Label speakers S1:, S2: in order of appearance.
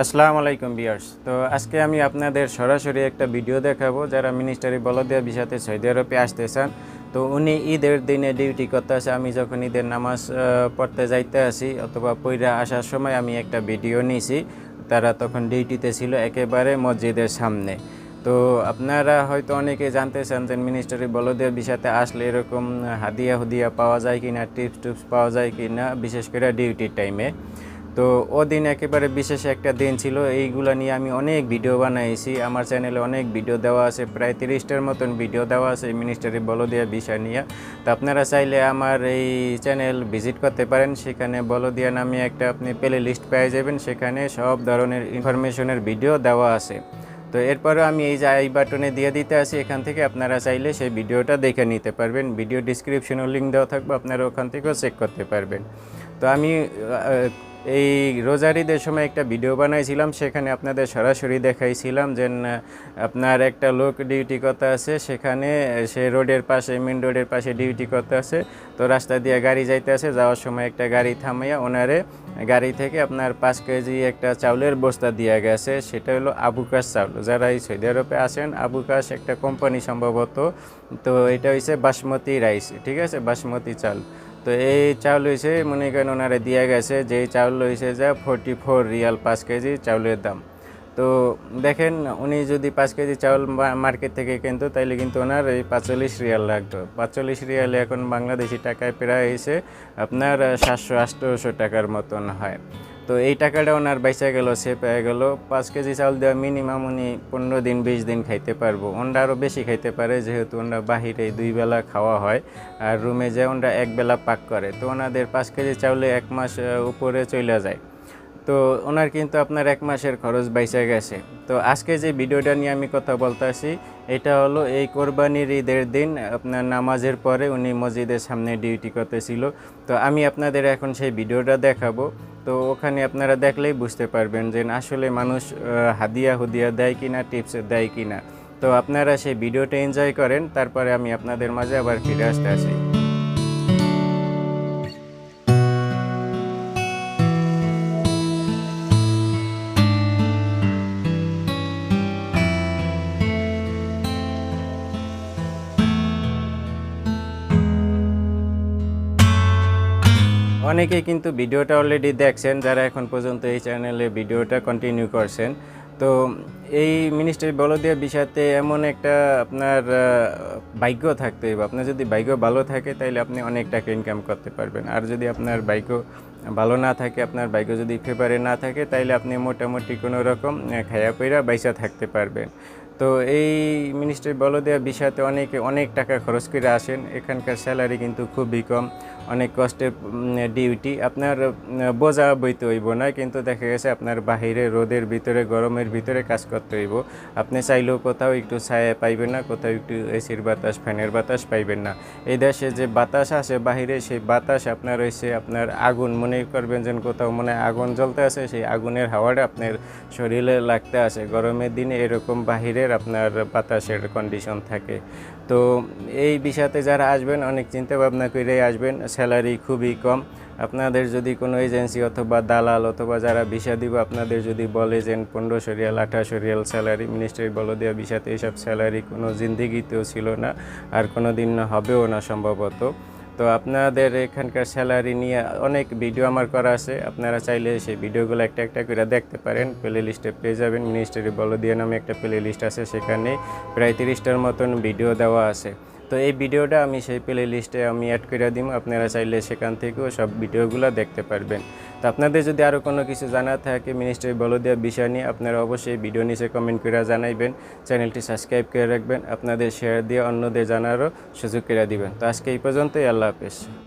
S1: আসসালামু আলাইকুম বিয়ার্স তো আজকে আমি আপনাদের সরাসরি একটা ভিডিও দেখাবো যারা মিনিস্টারি বলদিয়া বিষাতে সৌদি আরবে আসতে চান তো উনি ঈদের দিনে ডিউটি করতে আসে আমি যখন ঈদের নামাজ পড়তে যাইতে আসি অথবা পইরা আসার সময় আমি একটা ভিডিও নিয়েছি তারা তখন ডিউটিতে ছিল একেবারে মসজিদের সামনে। তো আপনারা হয়তো অনেকে জানতে চান যে মিনিস্টারি বলদিয়া বিষাতে আসলে এরকম হাদিয়া হুদিয়া পাওয়া যায় কিনা টিপস টিপস পাওয়া যায় কিনা, বিশেষ করে ডিউটির টাইমে তো ওদিন একেবারে বিশেষ একটা দিন ছিল। এইগুলো নিয়ে আমি অনেক ভিডিও বানাইছি। আমার চ্যানেলে অনেক ভিডিও দেওয়া আছে, প্রায় তিরিশটার মতন ভিডিও দেওয়া আছে মিনিস্টারি বলদিয়া বিষয় নিয়ে। তো আপনারা চাইলে আমার এই চ্যানেল ভিজিট করতে পারেন। সেখানে বলদিয়া নামে একটা আপনি প্লে লিস্ট পেয়ে যাবেন। সেখানে সব ধরনের ইনফরমেশনের ভিডিও দেওয়া আছে। তো এরপরে আমি এই যে আই বাটনে দিয়ে দিতে আছি, এখান থেকে আপনারা চাইলে সেই ভিডিওটা দেখে নিতে পারবেন। ভিডিও ডিসক্রিপশনেও লিঙ্ক দেওয়া থাকবে, আপনারা ওখান থেকেও চেক করতে পারবেন। তো আমি এই রোজারিদের সময় একটা ভিডিও বানাইছিলাম, সেখানে আপনাদের সরাসরি দেখাইছিলাম যে আপনার একটা লোক ডিউটি করতে আছে, সেখানে সে রোডের পাশে মেন রোডের পাশে ডিউটি করতে আছে, তো রাস্তা দিয়ে গাড়ি যাইতে আছে, যাওয়ার সময় একটা গাড়ি থামাইয়া ওনারে গাড়ি থেকে আপনার পাঁচ কেজি একটা চাউলের বস্তা দিয়ে গেছে, সেটা হলো আবুকাশ চাউল। যারা এই সৌদি আরবে আসেন আবুকাশ একটা কোম্পানি সম্ভবত, তো এটা হচ্ছে বাসমতি রাইস, ঠিক আছে? বাসমতি চাল। তো এই চাউল হয়েছে মনে করেন ওনারা দিয়ে গেছে যে চাউল হয়েছে যা ফোরটি ফোর রিয়াল পাঁচ কেজি চাউলের দাম। তো দেখেন, উনি যদি পাঁচ কেজি চাউল মার্কেট থেকে কিনতো, তাইলে কিন্তু ওনার এই পাঁচচল্লিশ রিয়াল লাগতো। পাঁচচল্লিশ রিয়ালে এখন বাংলাদেশি টাকায় প্রায় এসে আপনার সাতশো, আটশোশো টাকার মতন হয়। তো এই টাকাটা ওনার বাইসা গেল, সে পেয়ে গেল। পাঁচ কেজি চাউল দেওয়া মিনিমাম উনি পনেরো দিন, বিশ দিন খাইতে পারব। ওনরা আরও বেশি খাইতে পারে, যেহেতু ওনরা বাহিরে দুই বেলা খাওয়া হয়, আর রুমে যে ওনরা এক বেলা পাক করে। তো ওনাদের পাঁচ কেজি চাউলে এক মাস উপরে চলে যায়। তো ওনার কিন্তু আপনার এক মাসের খরচ বাইসে গেছে। তো আজকে যে ভিডিওটা নিয়ে আমি কথা বলতেছি এটা হলো এই কোরবানির ঈদের দিন, আপনার নামাজের পরে উনি মসজিদের সামনে ডিউটি করতেছিল। তো আমি আপনাদের এখন সেই ভিডিওটা দেখাবো। তো ওখানে আপনারা দেখলেই বুঝতে পারবেন যে আসলে মানুষ হাদিয়া হুদিয়া দেয় কিনা টিপস দেয় কিনা। তো আপনারা সেই ভিডিওটা এনজয় করেন, তারপরে আমি আপনাদের মাঝে আবার ফিরে আসতে আসি। অনেকেই কিন্তু ভিডিওটা অলরেডি দেখছেন, যারা এখন পর্যন্ত এই চ্যানেলে ভিডিওটা কন্টিনিউ করছেন। তো এই মিনিস্ট্রি বলদিয়া বিষয়তে এমন একটা আপনার ভাগ্য থাকতে হবে। আপনার যদি ভাগ্য ভালো থাকে তাহলে আপনি অনেক টাকা ইনকাম করতে পারবেন। আর যদি আপনার ভাগ্য ভালো না থাকে, আপনার ভাগ্য যদি ফেভারে না থাকে তাহলে আপনি মোটামুটি কোনো রকম খায়া পইরা বাইসা থাকতে পারবেন। তো এই মিনিস্ট্রি বলদিয়া বিষয়তে অনেকে অনেক টাকা খরচ করে আসেন। এখানকার স্যালারি কিন্তু খুবই কম। অনেক কষ্টের ডিউটি আপনার বোঝা বইতে হইব না, কিন্তু দেখা গেছে আপনার বাহিরে রোদের ভিতরে, গরমের ভিতরে কাজ করতে হইব। আপনি চাইলেও কোথাও একটু ছায়া পাইবেন না, কোথাও একটু এসির বাতাস, ফ্যানের বাতাস পাইবেন না। এই দেশে যে বাতাস আসে বাহিরে সেই বাতাস আপনার হয়েছে আপনার আগুন। মনে করবেন যেন কোথাও মনে আগুন জ্বলতে আছে, সেই আগুনের হাওয়াটা আপনার শরীরে লাগতে আসে গরমের দিনে এরকম বাহিরের আপনার বাতাসের কন্ডিশন থাকে। তো এই বিষয়তে যারা আসবেন, অনেক চিন্তা ভাবনা করে আসবেন। স্যালারি খুবই কম। আপনাদের যদি কোনো এজেন্সি অথবা দালাল অথবা যারা ভিসা দিব, আপনাদের যদি বলে যে পনেরোশো রিয়াল আঠাশো রিয়াল স্যালারি মিনিস্ট্রি বলে দেওয়া ভিসাতে এইসব স্যালারি কোনো জিন্দিগিতেও ছিল না আর কোনো দিন হবেও না সম্ভবত। তো আপনাদের এখানকার স্যালারি নিয়ে অনেক ভিডিও আমার করা আছে। আপনারা চাইলে সেই ভিডিওগুলো একটা একটা করে দেখতে পারেন। প্লে লিস্টে পেয়ে যাবেন। মিনিস্ট্রি বলো দিয়ে নামে একটা প্লে লিস্ট আছে, সেখানে প্রায় তিরিশটার মতন ভিডিও দেওয়া আছে। তো এই ভিডিওটা আমি সেই প্লে লিস্টে আমি অ্যাড করে দিব, আপনারা চাইলে সেখান থেকেও সব ভিডিওগুলো দেখতে পারবেন। তো আপনাদের যদি আরও কোনো কিছু জানা থাকে মিনিস্ট্রি বলো দেওয়ার বিষয় নিয়ে, আপনারা অবশ্যই ভিডিও নিচে কমেন্ট করে জানাইবেন চ্যানেলটি সাবস্ক্রাইব করে রাখবেন, আপনাদের শেয়ার দিয়ে অন্যদের জানারও সুযোগ করে দিবেন। তো আজকে এই পর্যন্তই, আল্লাহ হাফেজ।